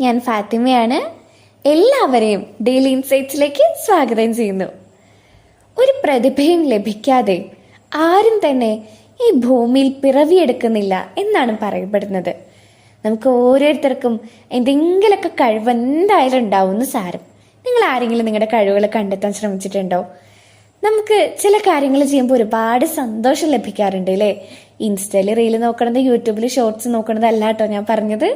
ഞാൻ ഫാത്തിമയാണ്. എല്ലാവരെയും ഡെയിലി ഇൻസൈറ്റ്സിലേക്ക് സ്വാഗതം ചെയ്യുന്നു. ഒരു പ്രതിഭയും ലഭിക്കാതെ ആരും തന്നെ ഈ ഭൂമിയിൽ പിറവിയെടുക്കുന്നില്ല എന്നാണ് പറയപ്പെടുന്നത്. നമുക്ക് ഓരോരുത്തർക്കും എന്തെങ്കിലുമൊക്കെ കഴിവ് എന്തായാലും ഉണ്ടാവുമെന്ന് സാരം. നിങ്ങൾ ആരെങ്കിലും നിങ്ങളുടെ കഴിവുകൾ കണ്ടെത്താൻ ശ്രമിച്ചിട്ടുണ്ടോ? നമുക്ക് ചില കാര്യങ്ങൾ ചെയ്യുമ്പോൾ ഒരുപാട് സന്തോഷം ലഭിക്കാറുണ്ട് അല്ലേ ഇൻസ്റ്റയിൽ റീൽ നോക്കണത് യൂട്യൂബിൽ ഷോർട്സ് നോക്കണത് അല്ല കേട്ടോ ഞാൻ പറഞ്ഞത്.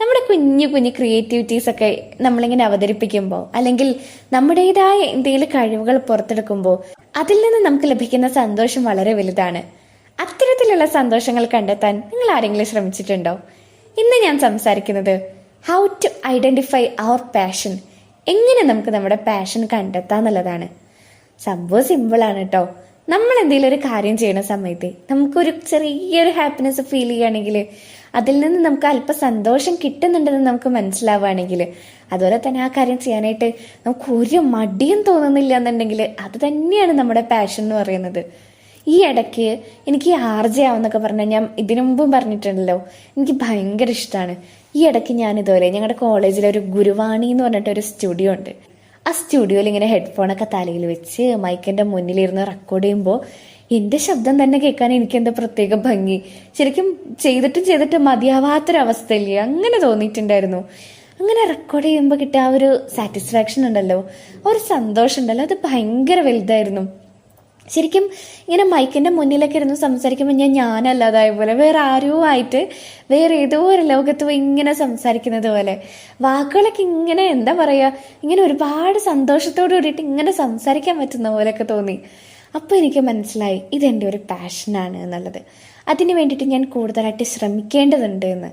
നമ്മുടെ കുഞ്ഞു കുഞ്ഞു ക്രിയേറ്റിവിറ്റീസ് ഒക്കെ നമ്മളിങ്ങനെ അവതരിപ്പിക്കുമ്പോൾ അല്ലെങ്കിൽ നമ്മുടേതായ എന്തെങ്കിലും കഴിവുകൾ പുറത്തെടുക്കുമ്പോൾ അതിൽ നിന്ന് നമുക്ക് ലഭിക്കുന്ന സന്തോഷം വളരെ വലുതാണ്. അത്തരത്തിലുള്ള സന്തോഷങ്ങൾ കണ്ടെത്താൻ നിങ്ങൾ ആരെങ്കിലും ശ്രമിച്ചിട്ടുണ്ടോ? ഇന്ന് ഞാൻ സംസാരിക്കുന്നത് how to identify our passion എങ്ങനെ നമുക്ക് നമ്മുടെ പാഷൻ കണ്ടെത്താന്നുള്ളതാണ്. സംഭവം സിമ്പിളാണ് കേട്ടോ നമ്മൾ എന്തെങ്കിലും ഒരു കാര്യം ചെയ്യുന്ന സമയത്ത് നമുക്കൊരു ചെറിയൊരു ഹാപ്പിനെസ് ഫീൽ ചെയ്യുകയാണെങ്കിൽ അതിൽ നിന്ന് നമുക്ക് അല്പം സന്തോഷം കിട്ടുന്നുണ്ടെന്ന് നമുക്ക് മനസ്സിലാവുകയാണെങ്കിൽ അതുപോലെ തന്നെ ആ കാര്യം ചെയ്യാനായിട്ട് നമുക്ക് ഒരു മടിയും തോന്നുന്നില്ല എന്നുണ്ടെങ്കിൽ അത് തന്നെയാണ് നമ്മുടെ പാഷൻ എന്ന് പറയുന്നത്. ഈ ഇടയ്ക്ക് എനിക്ക് ആർജയാവെന്നൊക്കെ പറഞ്ഞാൽ ഞാൻ ഇതിനു മുമ്പും പറഞ്ഞിട്ടുണ്ടല്ലോ. എനിക്ക് ഭയങ്കര ഇഷ്ടമാണ് ഈ ഇടയ്ക്ക് ഞാൻ ഇതുപോലെ ഞങ്ങളുടെ കോളേജിലെ ഒരു ഗുരുവാണി എന്ന് പറഞ്ഞിട്ട് ഒരു സ്റ്റുഡിയോ ഉണ്ട്. ആ സ്റ്റുഡിയോയിൽ ഇങ്ങനെ ഹെഡ്ഫോണൊക്കെ തലയിൽ വെച്ച് മൈക്കിന്റെ മുന്നിലിരുന്ന് റെക്കോർഡ് ചെയ്യുമ്പോൾ എന്റെ ശബ്ദം തന്നെ കേൾക്കാൻ എനിക്ക് എന്താ പ്രത്യേക ഭംഗി? ശരിക്കും ചെയ്തിട്ടും ചെയ്തിട്ടും മതിയാവാത്തൊരവസ്ഥയില്ലേ അങ്ങനെ തോന്നിയിട്ടുണ്ടായിരുന്നു. അങ്ങനെ റെക്കോർഡ് ചെയ്യുമ്പോൾ കിട്ടിയ ആ ഒരു സാറ്റിസ്ഫാക്ഷൻ ഉണ്ടല്ലോ. ഒരു സന്തോഷം ഉണ്ടല്ലോ അത് ഭയങ്കര വലുതായിരുന്നു. ശരിക്കും ഇങ്ങനെ മൈക്കിന്റെ മുന്നിലൊക്കെ ഇരുന്ന് സംസാരിക്കുമ്പോൾ ഞാൻ ഞാനല്ലാതായ പോലെ വേറെ ആരോ ആയിട്ട് വേറെ ഏതോ ഒരു ലോകത്ത് പോയി ഇങ്ങനെ സംസാരിക്കുന്നത് പോലെ. വാക്കുകളൊക്കെ ഇങ്ങനെ എന്താ പറയുക ഇങ്ങനെ ഒരുപാട് സന്തോഷത്തോട് കൂടിയിട്ട് ഇങ്ങനെ സംസാരിക്കാൻ പറ്റുന്ന പോലെയൊക്കെ തോന്നി. അപ്പോൾ എനിക്ക് മനസ്സിലായി ഇതെന്റെ ഒരു പാഷനാണ് എന്നുള്ളത്. അതിന് വേണ്ടിയിട്ട് ഞാൻ കൂടുതലായിട്ട് ശ്രമിക്കേണ്ടതുണ്ട് എന്ന്.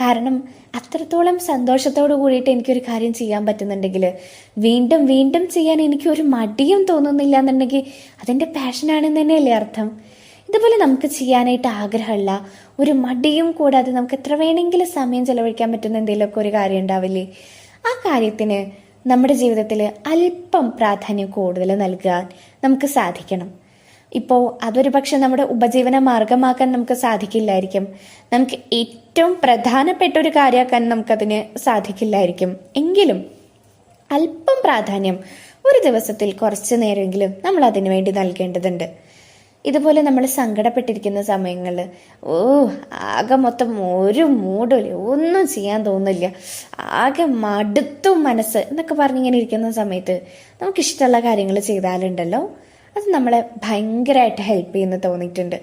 കാരണം അത്രത്തോളം സന്തോഷത്തോടു കൂടിയിട്ട് എനിക്കൊരു കാര്യം ചെയ്യാൻ പറ്റുന്നുണ്ടെങ്കിൽ വീണ്ടും വീണ്ടും ചെയ്യാൻ എനിക്കൊരു മടിയും തോന്നുന്നില്ല എന്നുണ്ടെങ്കിൽ അതെന്റെ പാഷനാണെന്ന് തന്നെയല്ലേ അർത്ഥം? ഇതുപോലെ നമുക്ക് ചെയ്യാനായിട്ട് ആഗ്രഹമുള്ള ഒരു മടിയും കൂടാതെ നമുക്ക് എത്ര വേണമെങ്കിലും സമയം ചെലവഴിക്കാൻ പറ്റുന്ന എന്തെങ്കിലുമൊക്കെ ഒരു കാര്യം ഉണ്ടാവില്ലേ? ആ കാര്യത്തിന് നമ്മുടെ ജീവിതത്തിൽ അല്പം പ്രാധാന്യം കൂടുതൽ നൽകാൻ നമുക്ക് സാധിക്കണം. ഇപ്പോൾ അതൊരു പക്ഷെ നമ്മുടെ ഉപജീവന മാർഗമാക്കാൻ നമുക്ക് സാധിക്കില്ലായിരിക്കും. നമുക്ക് ഏറ്റവും പ്രധാനപ്പെട്ട ഒരു കാര്യമാക്കാൻ നമുക്കതിന് സാധിക്കില്ലായിരിക്കും. എങ്കിലും അല്പം പ്രാധാന്യം ഒരു ദിവസത്തിൽ കുറച്ച് നേരമെങ്കിലും നമ്മൾ അതിനു വേണ്ടി നൽകേണ്ടതുണ്ട്. ഇതുപോലെ നമ്മൾ സങ്കടപ്പെട്ടിരിക്കുന്ന സമയങ്ങളിൽ ഓ ആകെ മൊത്തം ഒരു മൂടില്ല ഒന്നും ചെയ്യാൻ തോന്നില്ല ആകെ മടുത്തും മനസ്സ് എന്നൊക്കെ പറഞ്ഞിങ്ങനെ ഇരിക്കുന്ന സമയത്ത് നമുക്കിഷ്ടമുള്ള കാര്യങ്ങൾ ചെയ്താലുണ്ടല്ലോ. അത് നമ്മളെ ഭയങ്കരമായിട്ട് ഹെൽപ്പ് ചെയ്യുന്നു തോന്നിയിട്ടുണ്ട്.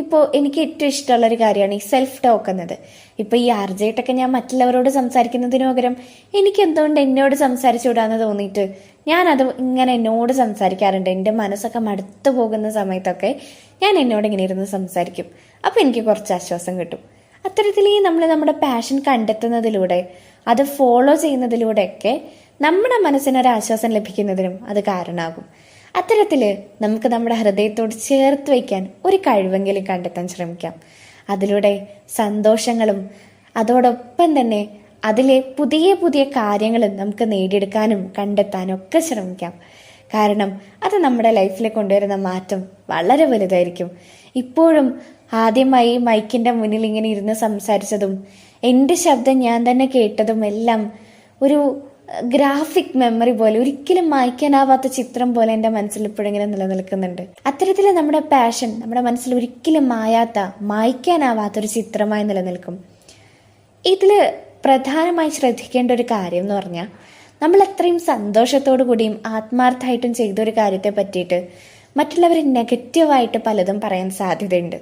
ഇപ്പോൾ എനിക്ക് ഏറ്റവും ഇഷ്ടമുള്ള ഒരു കാര്യമാണ് ഈ സെൽഫ് ടോക്ക് എന്നത്. ഇപ്പോൾ ഈ ആർജയായിട്ടൊക്കെ ഞാൻ മറ്റുള്ളവരോട് സംസാരിക്കുന്നതിന് പകരം എനിക്ക് എന്തുകൊണ്ട് എന്നോട് സംസാരിച്ചു വിടാമെന്ന് തോന്നിയിട്ട് ഞാനത് ഇങ്ങനെ എന്നോട് സംസാരിക്കാറുണ്ട്. എന്റെ മനസ്സൊക്കെ മടുത്തു പോകുന്ന സമയത്തൊക്കെ ഞാൻ എന്നോട് ഇങ്ങനെ ഇരുന്ന് സംസാരിക്കും. അപ്പോൾ എനിക്ക് കുറച്ച് ആശ്വാസം കിട്ടും. അത്തരത്തിൽ ഈ നമ്മൾ നമ്മുടെ പാഷൻ കണ്ടെത്തുന്നതിലൂടെ അത് ഫോളോ ചെയ്യുന്നതിലൂടെയൊക്കെ നമ്മുടെ മനസ്സിനൊരാശ്വാസം ലഭിക്കുന്നതിനും അത് കാരണമാകും. അത്തരത്തിൽ നമുക്ക് നമ്മുടെ ഹൃദയത്തോട് ചേർത്ത് വയ്ക്കാൻ ഒരു കഴിവെങ്കിലും കണ്ടെത്താൻ ശ്രമിക്കാം. അതിലൂടെ സന്തോഷങ്ങളും അതോടൊപ്പം തന്നെ അതിലെ പുതിയ പുതിയ കാര്യങ്ങൾ നമുക്ക് നേടിയെടുക്കാനും കണ്ടെത്താനും ഒക്കെ ശ്രമിക്കാം. കാരണം അത് നമ്മുടെ ലൈഫിൽ കൊണ്ടുവരുന്ന മാറ്റം വളരെ വലുതായിരിക്കും. ഇപ്പോഴും ആദ്യമായി മൈക്കിന്റെ മുന്നിൽ ഇങ്ങനെ ഇരുന്ന് സംസാരിച്ചതും എന്റെ ശബ്ദം ഞാൻ തന്നെ കേട്ടതും എല്ലാം ഒരു ഗ്രാഫിക് മെമ്മറി പോലെ ഒരിക്കലും മായ്ക്കാനാവാത്ത ചിത്രം പോലെ എന്റെ മനസ്സിൽ ഇപ്പോഴിങ്ങനെ നിലനിൽക്കുന്നുണ്ട്. അത്തരത്തിൽ നമ്മുടെ പാഷൻ നമ്മുടെ മനസ്സിൽ ഒരിക്കലും മായാത്ത മായ്ക്കാനാവാത്ത ഒരു ചിത്രമായി നിലനിൽക്കും. ഇതിൽ പ്രധാനമായി ശ്രദ്ധിക്കേണ്ട ഒരു കാര്യം എന്ന് പറഞ്ഞാൽ നമ്മൾ അത്രയും സന്തോഷത്തോടു കൂടിയും ആത്മാർത്ഥമായിട്ടും ചെയ്ത ഒരു കാര്യത്തെ പറ്റിയിട്ട് മറ്റുള്ളവർ നെഗറ്റീവായിട്ട് പലതും പറയാൻ സാധ്യതയുണ്ട്.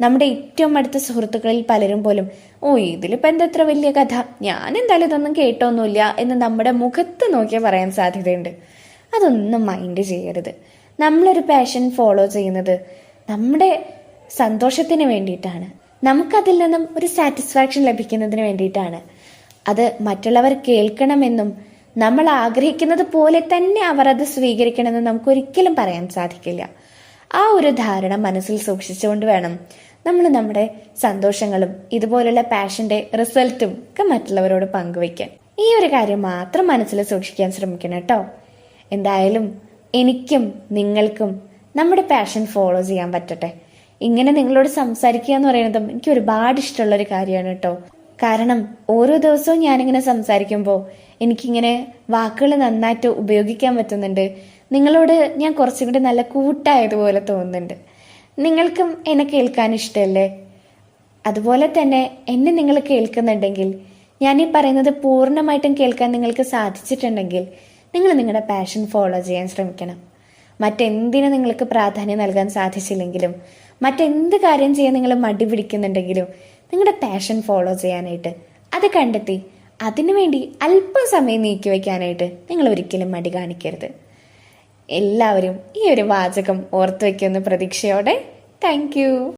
നമ്മുടെ ഏറ്റവും അടുത്ത സുഹൃത്തുക്കളിൽ പലരും പോലും ഓ ഇതിലിപ്പോൾ എന്താ ഇത്ര വലിയ കഥ? ഞാൻ എന്തായാലും ഇതൊന്നും കേട്ടൊന്നുമില്ല എന്ന് നമ്മുടെ മുഖത്ത് നോക്കിയാൽ പറയാൻ സാധ്യതയുണ്ട്. അതൊന്നും മൈൻഡ് ചെയ്യരുത്. നമ്മളൊരു പാഷൻ ഫോളോ ചെയ്യുന്നത് നമ്മുടെ സന്തോഷത്തിന് വേണ്ടിയിട്ടാണ്. നമുക്കതിൽ നിന്നും ഒരു സാറ്റിസ്ഫാക്ഷൻ ലഭിക്കുന്നതിന് വേണ്ടിയിട്ടാണ്. അത് മറ്റുള്ളവർ കേൾക്കണമെന്നും നമ്മൾ ആഗ്രഹിക്കുന്നത് പോലെ തന്നെ അവർ അത് സ്വീകരിക്കണമെന്നും നമുക്കൊരിക്കലും പറയാൻ സാധിക്കില്ല. ആ ഒരു ധാരണ മനസ്സിൽ സൂക്ഷിച്ചുകൊണ്ട് വേണം നമ്മൾ നമ്മുടെ സന്തോഷങ്ങളും ഇതുപോലുള്ള പാഷന്റെ റിസൾട്ടും ഒക്കെ മറ്റുള്ളവരോട് പങ്കുവയ്ക്കാൻ. ഈ ഒരു കാര്യം മാത്രം മനസ്സിൽ സൂക്ഷിക്കാൻ ശ്രമിക്കണം കേട്ടോ. എന്തായാലും എനിക്കും നിങ്ങൾക്കും നമ്മുടെ പാഷൻ ഫോളോ ചെയ്യാൻ പറ്റട്ടെ. ഇങ്ങനെ നിങ്ങളോട് സംസാരിക്കുക എന്ന് പറയുന്നതും എനിക്ക് ഒരുപാട് ഇഷ്ടമുള്ള ഒരു കാര്യമാണ് കേട്ടോ. കാരണം ഓരോ ദിവസവും ഞാനിങ്ങനെ സംസാരിക്കുമ്പോൾ എനിക്കിങ്ങനെ വാക്കുകൾ നന്നായിട്ട് ഉപയോഗിക്കാൻ പറ്റുന്നുണ്ട്. നിങ്ങളോട് ഞാൻ കുറച്ചും കൂടി നല്ല കൂട്ടായതുപോലെ തോന്നുന്നുണ്ട്. നിങ്ങൾക്കും എന്നെ കേൾക്കാൻ ഇഷ്ടമല്ലേ അതുപോലെ തന്നെ എന്നെ നിങ്ങൾ കേൾക്കുന്നുണ്ടെങ്കിൽ ഞാൻ ഈ പറയുന്നത് പൂർണമായിട്ടും കേൾക്കാൻ നിങ്ങൾക്ക് സാധിച്ചിട്ടുണ്ടെങ്കിൽ നിങ്ങൾ നിങ്ങളുടെ പാഷൻ ഫോളോ ചെയ്യാൻ ശ്രമിക്കണം. മറ്റെന്തിനു നിങ്ങൾക്ക് പ്രാധാന്യം നൽകാൻ സാധിച്ചില്ലെങ്കിലും മറ്റെന്ത് കാര്യം ചെയ്യാൻ നിങ്ങൾ മടി പിടിക്കുന്നുണ്ടെങ്കിലും നിങ്ങളുടെ പാഷൻ ഫോളോ ചെയ്യാനായിട്ട് അത് കണ്ടെത്തി അതിനുവേണ്ടി അല്പം സമയം നീക്കി വയ്ക്കാനായിട്ട് നിങ്ങൾ ഒരിക്കലും മടി കാണിക്കരുത്. എല്ലാവരും ഈ ഒരു വാചകം ഓർത്തു വയ്ക്കുന്ന പ്രതീക്ഷയോടെ. താങ്ക്